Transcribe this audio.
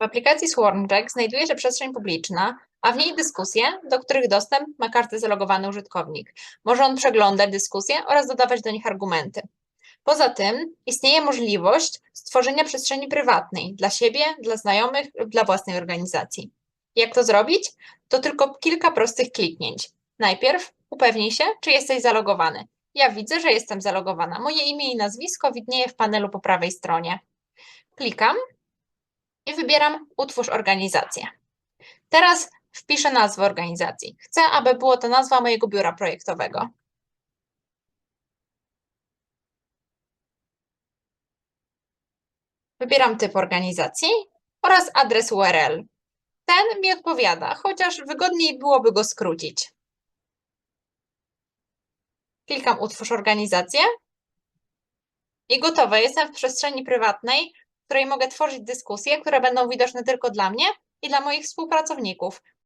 W aplikacji Swarmjack znajduje się przestrzeń publiczna, a w niej dyskusje, do których dostęp ma każdy zalogowany użytkownik. Może on przeglądać dyskusje oraz dodawać do nich argumenty. Poza tym istnieje możliwość stworzenia przestrzeni prywatnej dla siebie, dla znajomych lub dla własnej organizacji. Jak to zrobić? To tylko kilka prostych kliknięć. Najpierw upewnij się, czy jesteś zalogowany. Ja widzę, że jestem zalogowana. Moje imię i nazwisko widnieje w panelu po prawej stronie. Klikam i wybieram Utwórz organizację. Teraz wpiszę nazwę organizacji. Chcę, aby było to nazwa mojego biura projektowego. Wybieram typ organizacji oraz adres URL. Ten mi odpowiada, chociaż wygodniej byłoby go skrócić. Klikam Utwórz organizację i gotowe. Jestem w przestrzeni prywatnej, której mogę tworzyć dyskusje, które będą widoczne tylko dla mnie i dla moich współpracowników.